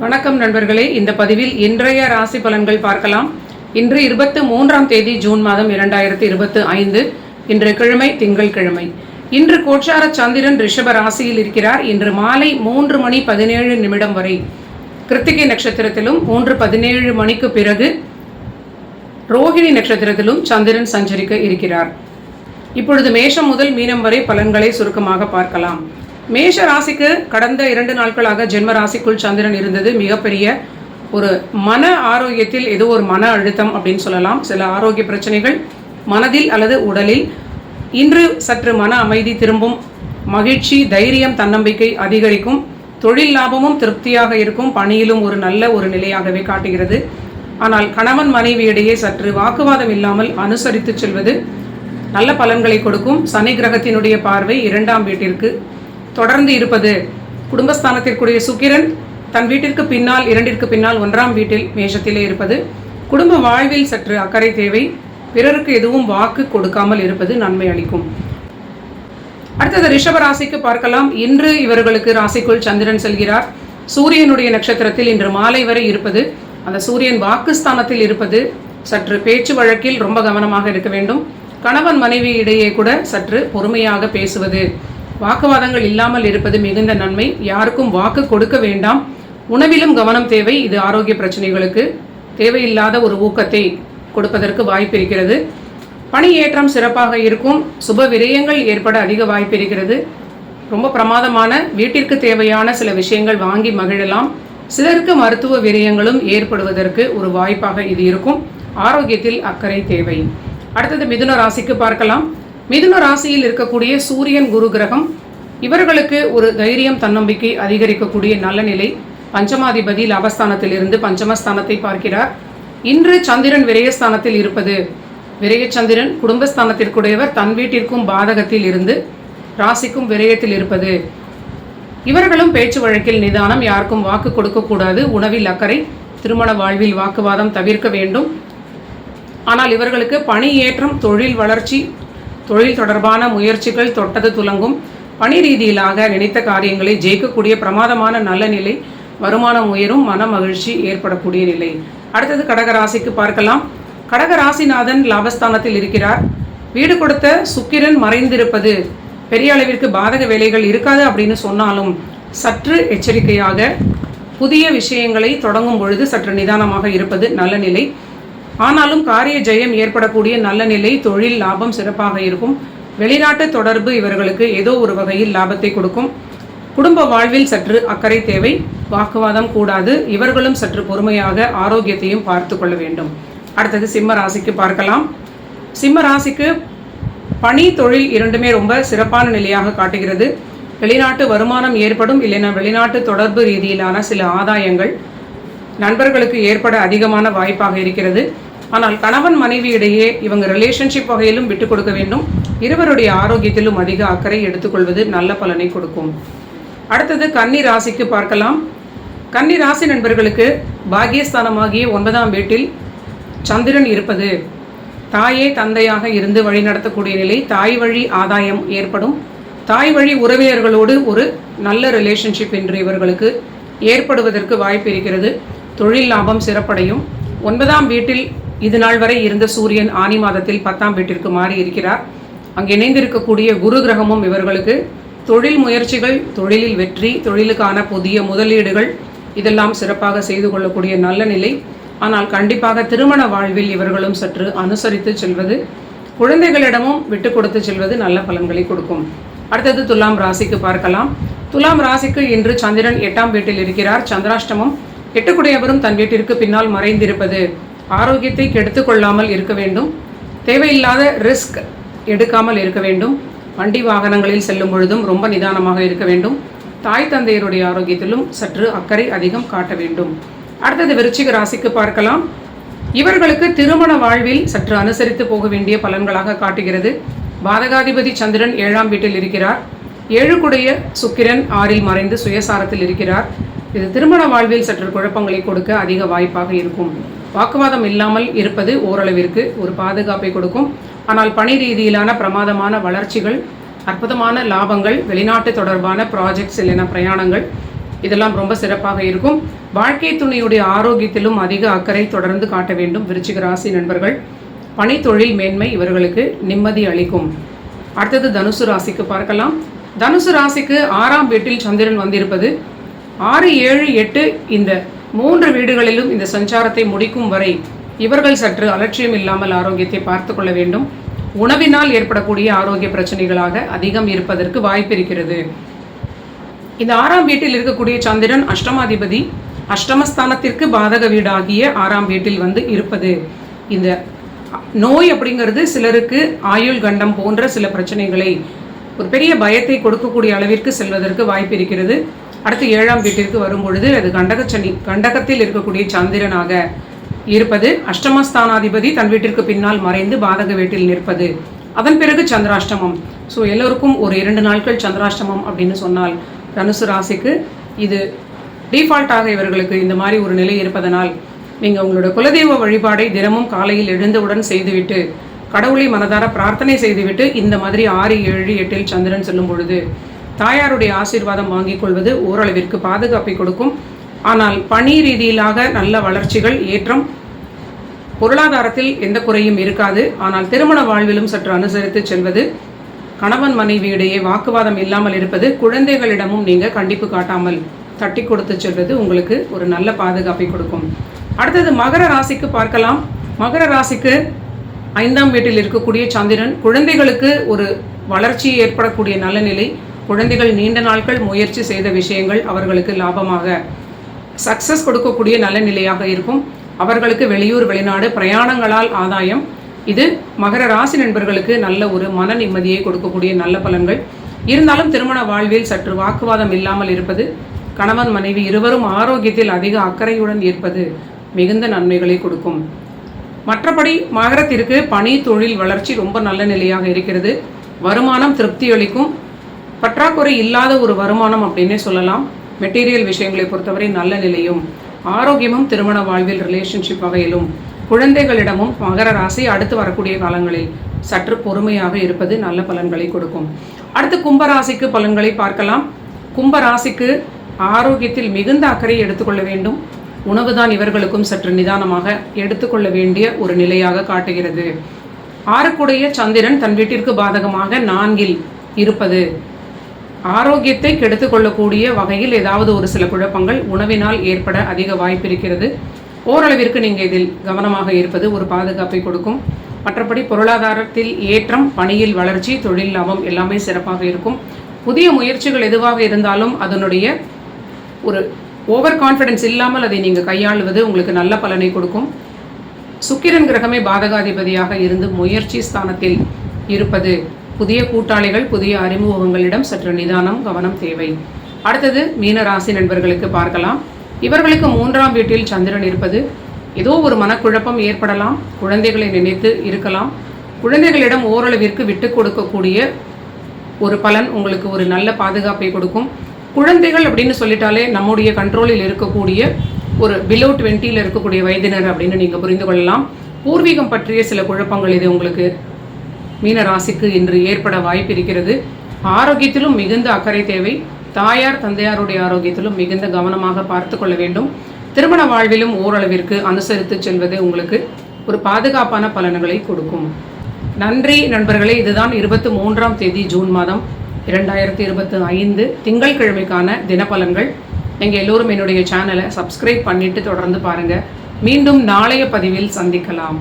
வணக்கம் நண்பர்களே. இந்த பதிவில் இன்றைய ராசி பலன்கள் பார்க்கலாம். இன்று இருபத்து மூன்றாம் தேதி ஜூன் மாதம் இரண்டாயிரத்தி இருபத்து ஐந்து. இன்று கிழமை திங்கள் கிழமை. இன்று கோச்சார சந்திரன் ரிஷப ராசியில் இருக்கிறார். இன்று மாலை மூன்று மணி பதினேழு நிமிடம் வரை. கிருத்திகை நட்சத்திரத்திலும் மூன்று பதினேழு மணிக்கு பிறகு ரோஹிணி நட்சத்திரத்திலும் சந்திரன் சஞ்சரிக்க இருக்கிறார். இப்பொழுது மேஷம் முதல் மீனம் வரை பலன்களை சுருக்கமாக பார்க்கலாம். மேஷ ராசிக்கு கடந்த இரண்டு நாட்களாக ஜென்ம ராசிக்குள் சந்திரன் இருந்தது. மிகப்பெரிய ஒரு மன ஆரோக்கியத்தில் ஏதோ ஒரு மன அழுத்தம் அப்படின்னு சொல்லலாம். சில ஆரோக்கிய பிரச்சனைகள் மனதில் அல்லது உடலில். இன்று சற்று மன அமைதி திரும்பும் மகிழ்ச்சி தைரியம் தன்னம்பிக்கை அதிகரிக்கும். தொழில் லாபமும் திருப்தியாக இருக்கும். பணியிலும் ஒரு நல்ல ஒரு நிலையாகவே காட்டுகிறது. ஆனால் கணவன் மனைவியிடையே சற்று வாக்குவாதம் இல்லாமல் அனுசரித்து செல்வது நல்ல பலன்களை கொடுக்கும். சனி கிரகத்தினுடைய பார்வை இரண்டாம் வீட்டிற்கு தொடர்ந்து இருப்பது. குடும்பஸ்தானத்திற்குரிய சுக்கிரன் தன் வீட்டிற்கு பின்னால் இரண்டிற்கு பின்னால் ஒன்றாம் வீட்டில் மேஷத்திலே இருப்பது. குடும்ப வாழ்வில் சற்று அக்கறை தேவை. பிறருக்கு எதுவும் வாக்கு கொடுக்காமல் இருப்பது நன்மை அளிக்கும். அடுத்தது ரிஷப ராசிக்கு பார்க்கலாம். இன்று இவர்களுக்கு ராசிக்குள் சந்திரன் செல்கிறார். சூரியனுடைய நட்சத்திரத்தில் இன்று மாலை வரை இருப்பது. அந்த சூரியன் வாக்குஸ்தானத்தில் இருப்பது. சற்று பேச்சு வழக்கில் ரொம்ப கவனமாக இருக்க வேண்டும். கணவன் மனைவி இடையே கூட சற்று பொறுமையாக பேசுவது. வாக்குவாதங்கள் இல்லாமல் இருப்பது மிகுந்த நன்மை. யாருக்கும் வாக்கு கொடுக்க வேண்டாம். உணவிலும் கவனம் தேவை. இது ஆரோக்கிய பிரச்சனைகளுக்கு தேவையில்லாத ஒரு ஊக்கத்தை கொடுப்பதற்கு வாய்ப்பு இருக்கிறது. சிறப்பாக இருக்கும். சுப விரயங்கள் ஏற்பட அதிக வாய்ப்பு இருக்கிறது. ரொம்ப பிரமாதமான வீட்டிற்கு தேவையான சில விஷயங்கள் வாங்கி மகிழலாம். சிலருக்கு மருத்துவ விரயங்களும் ஏற்படுவதற்கு ஒரு வாய்ப்பாக இது இருக்கும். ஆரோக்கியத்தில் அக்கறை தேவை. அடுத்தது மிதுன ராசிக்கு பார்க்கலாம். மிதுன ராசியில் இருக்கக்கூடிய சூரியன் குரு கிரகம் இவர்களுக்கு ஒரு தைரியம் தன்னம்பிக்கை அதிகரிக்கக்கூடிய நல்ல நிலை. பஞ்சமாதிபதி லாபஸ்தானத்தில் இருந்து பஞ்சமஸ்தானத்தை பார்க்கிறார். இன்று சந்திரன் விரயஸ்தானத்தில் இருப்பது. விரயச்சந்திரன் குடும்பஸ்தானத்திற்குடையவர் தன் வீட்டிற்கும் பாதகத்தில் இருந்து ராசிக்கும் விரயத்தில் இருப்பது. இவர்களும் பேச்சு வழக்கில் நிதானம் யாருக்கும் வாக்கு கொடுக்கக்கூடாது உணவில் அக்கறை திருமண வாழ்வில் வாக்குவாதம் தவிர்க்க வேண்டும். ஆனால் இவர்களுக்கு பணி ஏற்றம் தொழில் வளர்ச்சி தொழில் தொடர்பான முயற்சிகள் தொட்டது துலங்கும். பணி ரீதியிலாக நினைத்த காரியங்களை ஜெயிக்கக்கூடிய பிரமாதமான நல்ல நிலை வருமானம் உயரும் மன மகிழ்ச்சி ஏற்படக்கூடிய நிலை. அடுத்தது கடகராசிக்கு பார்க்கலாம். கடகராசிநாதன் லாபஸ்தானத்தில் இருக்கிறார். வீடு கொடுத்த சுக்கிரன் மறைந்திருப்பது பெரிய அளவிற்கு பாதக வேலைகள் இருக்காது அப்படின்னு சொன்னாலும் சற்று எச்சரிக்கையாக புதிய விஷயங்களை தொடங்கும் பொழுது சற்று நிதானமாக இருப்பது நல்ல நிலை. ஆனாலும் காரிய ஜெயம் ஏற்படக்கூடிய நல்ல நிலை தொழில் லாபம் சிறப்பாக இருக்கும். வெளிநாட்டு தொடர்பு இவர்களுக்கு ஏதோ ஒரு வகையில் லாபத்தை கொடுக்கும். குடும்ப வாழ்வில் சற்று அக்கறை தேவை. வாக்குவாதம் கூடாது. இவர்களும் சற்று பொறுமையாக ஆரோக்கியத்தையும் பார்த்து கொள்ள வேண்டும். அடுத்தது சிம்ம ராசிக்கு பார்க்கலாம். சிம்ம ராசிக்கு பணி தொழில் இரண்டுமே ரொம்ப சிறப்பான நிலையாக காட்டுகிறது. வெளிநாட்டு வருமானம் ஏற்படும். இல்லைன்னா வெளிநாட்டு தொடர்பு ரீதியிலான சில ஆதாயங்கள் நண்பர்களுக்கு ஏற்பட அதிகமான வாய்ப்பாக இருக்கிறது. ஆனால் கணவன் மனைவி இடையே இவங்க ரிலேஷன்ஷிப் வகையிலும் விட்டு கொடுக்க வேண்டும். இருவருடைய ஆரோக்கியத்திலும் அதிக அக்கறை எடுத்துக்கொள்வது நல்ல பலனை கொடுக்கும். அடுத்தது கன்னி ராசிக்கு பார்க்கலாம். கன்னி ராசி நண்பர்களுக்கு பாகியஸ்தானமாகிய ஒன்பதாம் வீட்டில் சந்திரன் இருப்பது. தாயே தந்தையாக இருந்து வழிநடத்தக்கூடிய நிலை தாய் வழி ஆதாயம் ஏற்படும். தாய் வழி உறவினர்களோடு ஒரு நல்ல ரிலேஷன்ஷிப் இன்று இவர்களுக்கு ஏற்படுவதற்கு வாய்ப்பு இருக்கிறது. தொழில் லாபம் சிறப்படையும். ஒன்பதாம் வீட்டில் இது நாள் வரை இருந்த சூரியன் ஆனி மாதத்தில் பத்தாம் வீட்டிற்கு மாறி இருக்கிறார் அங்கு இணைந்திருக்கக்கூடிய குரு கிரகமும் இவர்களுக்கு தொழில் முயற்சிகள் தொழிலில் வெற்றி தொழிலுக்கான புதிய முதலீடுகள் இதெல்லாம் சிறப்பாக செய்து கொள்ளக்கூடிய நல்ல நிலை. ஆனால் கண்டிப்பாக திருமண வாழ்வில் இவர்களும் சற்று அனுசரித்து செல்வது குழந்தைகளிடமும் விட்டு கொடுத்து செல்வது நல்ல பலன்களை கொடுக்கும். அடுத்தது துலாம் ராசிக்கு பார்க்கலாம். துலாம் ராசிக்கு இன்று சந்திரன் எட்டாம் வீட்டில் இருக்கிறார். சந்திராஷ்டமம் எட்டுக்குடையவரும் தன் வீட்டிற்கு பின்னால் மறைந்திருப்பது. ஆரோக்கியத்தை கெடுத்து கொள்ளாமல் இருக்க வேண்டும். தேவையில்லாத ரிஸ்க் எடுக்காமல் இருக்க வேண்டும். வண்டி வாகனங்களில் செல்லும் பொழுதும் ரொம்ப நிதானமாக இருக்க வேண்டும். தாய் தந்தையருடைய ஆரோக்கியத்திலும் சற்று அக்கறை அதிகம் காட்ட வேண்டும். அடுத்தது விருச்சிக ராசிக்கு பார்க்கலாம். இவர்களுக்கு திருமண வாழ்வில் சற்று அனுசரித்து போக வேண்டிய பலன்களாக காட்டுகிறது. பாதகாதிபதி சந்திரன் ஏழாம் வீட்டில் இருக்கிறார். ஏழுக்குடைய சுக்கிரன் ஆறில் மறைந்து சுயசாரத்தில் இருக்கிறார். இது திருமண வாழ்வில் சற்று குழப்பங்களை கொடுக்க அதிக வாய்ப்பாக இருக்கும். வாக்குவாதம் இல்லாமல் இருப்பது ஓரளவிற்கு ஒரு பாதுகாப்பை கொடுக்கும். ஆனால் பணி ரீதியிலான பிரமாதமான வளர்ச்சிகள் அற்புதமான லாபங்கள் வெளிநாட்டு தொடர்பான ப்ராஜெக்ட்ஸ் இல்லைனா பிரயாணங்கள் இதெல்லாம் ரொம்ப சிறப்பாக இருக்கும். வாழ்க்கை துணையுடைய ஆரோக்கியத்திலும் அதிக அக்கறை தொடர்ந்து காட்ட வேண்டும் விருச்சிக ராசி நண்பர்கள். பணித்தொழில் மேன்மை இவர்களுக்கு நிம்மதி அளிக்கும். அடுத்தது தனுசு ராசிக்கு பார்க்கலாம். தனுசு ராசிக்கு ஆறாம் வீட்டில் சந்திரன் வந்திருப்பது. ஆறு ஏழு எட்டு இந்த மூன்று வீடுகளிலும் இந்த சஞ்சாரத்தை முடிக்கும் வரை இவர்கள் சற்று அலட்சியம் இல்லாமல் ஆரோக்கியத்தை பார்த்து கொள்ள வேண்டும். உணவினால் ஏற்படக்கூடிய ஆரோக்கிய பிரச்சனைகளாக அதிகம் இருப்பதற்கு வாய்ப்பு இருக்கிறது. இந்த ஆறாம் வீட்டில் இருக்கக்கூடிய சந்திரன் அஷ்டமாதிபதி அஷ்டமஸ்தானத்திற்கு பாதக வீடாகிய ஆறாம் வீட்டில் வந்து இருப்பது. இந்த நோய் அப்படிங்கிறது சிலருக்கு ஆயுள் கண்டம் போன்ற சில பிரச்சனைகளை ஒரு பெரிய பயத்தை கொடுக்கக்கூடிய அளவிற்கு செல்வதற்கு வாய்ப்பு இருக்கிறது. அடுத்து ஏழாம் வீட்டிற்கு வரும் பொழுது அது கண்டகச்சனி கண்டகத்தில் இருக்கக்கூடிய சந்திரனாக இருப்பது. அஷ்டமஸ்தானாதிபதி தன் வீட்டிற்கு பின்னால் மறைந்து பாதக வீட்டில் நிற்பது. அதன் பிறகு சந்திராஷ்டமம். ஸோ எல்லோருக்கும் ஒரு இரண்டு நாட்கள் சந்திராஷ்டமம் அப்படின்னு சொன்னால் தனுசு ராசிக்கு இது டிஃபால்ட்டாக இவர்களுக்கு இந்த மாதிரி ஒரு நிலை இருப்பதனால் நீங்கள் உங்களோட குலதெய்வ வழிபாடை தினமும் காலையில் எழுந்தவுடன் செய்துவிட்டு கடவுளை மனதார பிரார்த்தனை செய்துவிட்டு இந்த மாதிரி ஆறு ஏழு எட்டில் சந்திரன் செல்லும் பொழுது தாயாருடைய ஆசீர்வாதம் வாங்கிக் கொள்வது ஓரளவிற்கு பாதுகாப்பை கொடுக்கும். ஆனால் பணி ரீதியிலாக நல்ல வளர்ச்சிகள் ஏற்றம் பொருளாதாரத்தில் எந்த குறையும் இருக்காது. ஆனால் திருமண வாழ்விலும் சற்று அனுசரித்து செல்வது கணவன் மனைவியிடையே வாக்குவாதம் இல்லாமல் இருப்பது குழந்தைகளிடமும் நீங்கள் கண்டிப்பு காட்டாமல் தட்டி கொடுத்து செல்வது உங்களுக்கு ஒரு நல்ல பாதுகாப்பை கொடுக்கும். அடுத்தது மகர ராசிக்கு பார்க்கலாம். மகர ராசிக்கு ஐந்தாம் வீட்டில் இருக்கக்கூடிய சந்திரன் குழந்தைகளுக்கு ஒரு வளர்ச்சி ஏற்படக்கூடிய நல்ல நிலை. குழந்தைகள் நீண்ட நாட்கள் முயற்சி செய்த விஷயங்கள் அவர்களுக்கு லாபமாக. சக்சஸ் கொடுக்கக்கூடிய நல்ல நிலையாக இருக்கும். அவர்களுக்கு வெளியூர் வெளிநாடு பிரயாணங்களால் ஆதாயம். இது மகர ராசி நண்பர்களுக்கு நல்ல ஒரு மன நிம்மதியை கொடுக்கக்கூடிய நல்ல பலன்கள். இருந்தாலும் திருமண வாழ்வில் சற்று வாக்குவாதம் இல்லாமல் இருப்பது கணவன் மனைவி இருவரும் ஆரோக்கியத்தில் அதிக அக்கறையுடன் இருப்பது மிகுந்த நன்மைகளை கொடுக்கும். மற்றபடி மகரத்திற்கு பணி தொழில் வளர்ச்சி ரொம்ப நல்ல நிலையாக இருக்கிறது. வருமானம் திருப்தி அளிக்கும். பற்றாக்குறை இல்லாத ஒரு வருமானம் அப்படின்னே சொல்லலாம். மெட்டீரியல் விஷயங்களை பொறுத்தவரை நல்ல நிலையும் ஆரோக்கியமும் திருமண வாழ்வில் ரிலேஷன்ஷிப் வகையிலும் குழந்தைகளிடமும் மகர ராசி அடுத்து வரக்கூடிய காலங்களில் சற்று பொறுமையாக இருப்பது நல்ல பலன்களை கொடுக்கும். அடுத்து கும்பராசிக்கு பலன்களை பார்க்கலாம். கும்பராசிக்கு ஆரோக்கியத்தில் மிகுந்த அக்கறை எடுத்துக்கொள்ள வேண்டும். உணவுதான் இவர்களுக்கும் சற்று நிதானமாக எடுத்துக்கொள்ள வேண்டிய ஒரு நிலையாக காட்டுகிறது. ஆறுக்குடைய சந்திரன் தன் வீட்டிற்கு பாதகமாக நான்கில் இருப்பது ஆரோக்கியத்தை கெடுத்து கொள்ளக்கூடிய வகையில் ஏதாவது ஒரு சில குழப்பங்கள் உணவினால் ஏற்பட அதிக வாய்ப்பு இருக்கிறது. ஓரளவிற்கு நீங்கள் இதில் கவனமாக இருப்பது ஒரு பாதுகாப்பை கொடுக்கும். மற்றபடி பொருளாதாரத்தில் ஏற்றம் பணியில் வளர்ச்சி தொழில் லாபம் எல்லாமே சிறப்பாக இருக்கும். புதிய முயற்சிகள் எதுவாக இருந்தாலும் அதனுடைய ஒரு ஓவர் கான்ஃபிடென்ஸ் இல்லாமல் அதை நீங்கள் கையாளுவது உங்களுக்கு நல்ல பலனை கொடுக்கும். சுக்கிரன் கிரகமே பாதகாதிபதியாக இருந்து முயற்சி ஸ்தானத்தில் இருப்பது புதிய கூட்டாளிகள் புதிய அறிமுகங்களிடம் சற்று நிதானம் கவனம் தேவை. அடுத்தது மீன ராசி நண்பர்களுக்கு பார்க்கலாம். இவர்களுக்கு மூன்றாம் வீட்டில் சந்திரன் இருப்பது ஏதோ ஒரு மனக்குழப்பம் ஏற்படலாம் குழந்தைகளை நினைத்து இருக்கலாம். குழந்தைகளிடம் ஓரளவிற்கு விட்டு கொடுக்கக்கூடிய ஒரு பலன் உங்களுக்கு ஒரு நல்ல பாதுகாப்பை கொடுக்கும். குழந்தைகள் அப்படின்னு சொல்லிட்டாலே நம்முடைய கண்ட்ரோலில் இருக்கக்கூடிய ஒரு பிலோ டுவெண்ட்டியில் இருக்கக்கூடிய வயதினர் அப்படின்னு நீங்கள் புரிந்து கொள்ளலாம். பூர்வீகம் பற்றிய சில குழப்பங்கள் இது உங்களுக்கு மீன ராசிக்கு இன்று ஏற்பட வாய்ப்பு இருக்கிறது ஆரோக்கியத்திலும் மிகுந்த அக்கறை தேவை. தாயார் தந்தையாருடைய ஆரோக்கியத்திலும் மிகுந்த கவனமாக பார்த்து கொள்ள வேண்டும். திருமண வாழ்விலும் ஓரளவிற்கு அனுசரித்து செல்வது உங்களுக்கு ஒரு பாதுகாப்பான பலன்களை கொடுக்கும். நன்றி நண்பர்களே இதுதான் இருபத்தி மூன்றாம் தேதி ஜூன் மாதம் இரண்டாயிரத்தி இருபத்தி ஐந்து திங்கட்கிழமைக்கான தினப்பலன்கள். நீங்கள் எல்லோரும் என்னுடைய சேனலை சப்ஸ்கிரைப் பண்ணிட்டு தொடர்ந்து பாருங்கள் மீண்டும் நாளைய பதிவில் சந்திக்கலாம்.